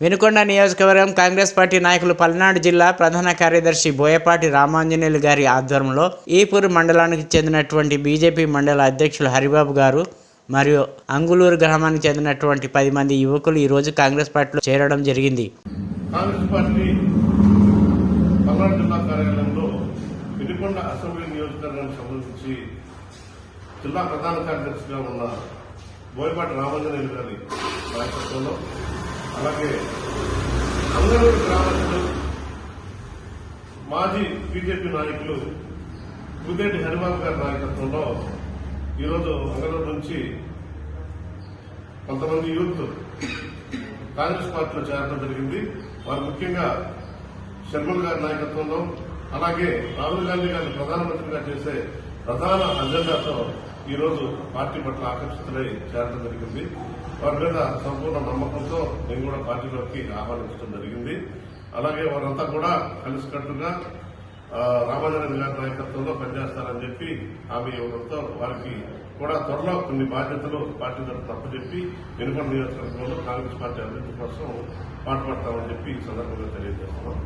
వెనుకొండ నియోజకవర్గం కాంగ్రెస్ పార్టీ నాయకులు పల్నాడు జిల్లా ప్రధాన కార్యదర్శి బోయపాటి రామాంజనేయులు గారి ఆధ్వర్యంలో ఈపూర్ మండలానికి చెందినటువంటి బీజేపీ మండల అధ్యక్షులు హరిబాబు గారు మరియు అంగులూరు గ్రామానికి చెందినటువంటి పది మంది యువకులు ఈరోజు కాంగ్రెస్ పార్టీలో చేరడం జరిగింది. కాంగ్రెస్ పార్టీ పల్నాడు జిల్లా కార్యాలయంలో వినుకొండ అసెంబ్లీ నియోజకవర్గానికి సంబంధించి జిల్లా ప్రధాన కార్యదర్శిగా ఉన్న బోయపాటి రామాంజనేయులు గారి నాయకత్వంలో అలాగే అంగనూరు గ్రామస్తులు మాజీ బీజేపీ నాయకులు కుదేటి హనుమాన్ గారి నాయకత్వంలో ఈరోజు అంగనూరు నుంచి కొంతమంది యూత్ కాంగ్రెస్ పార్టీలో చేరడం జరిగింది. వారు ముఖ్యంగా శర్మల్ గారి నాయకత్వంలో అలాగే రాహుల్ గాంధీ గారిని ప్రధానమంత్రిగా చేసే ప్రధాన అజెండాతో ఈరోజు పార్టీ పట్ల ఆకర్షితులై చేరడం జరిగింది. వారి మీద సంపూర్ణ నమ్మకంతో నేను కూడా పార్టీలోకి ఆహ్వానించడం జరిగింది. అలాగే వారంతా కూడా కలిసికట్టుగా ఆ, జిల్లా నాయకత్వంలో పనిచేస్తారని చెప్పి హామీ ఇవ్వడంతో వారికి కూడా త్వరలో కొన్ని బాధ్యతలు పార్టీ తరఫున అప్పచెప్పి వెనుకొండ నియోజకవర్గంలో కాంగ్రెస్ పార్టీ అభివృద్ధి కోసం పాటుపడతామని చెప్పి ఈ సందర్భంగా తెలియజేస్తున్నాం.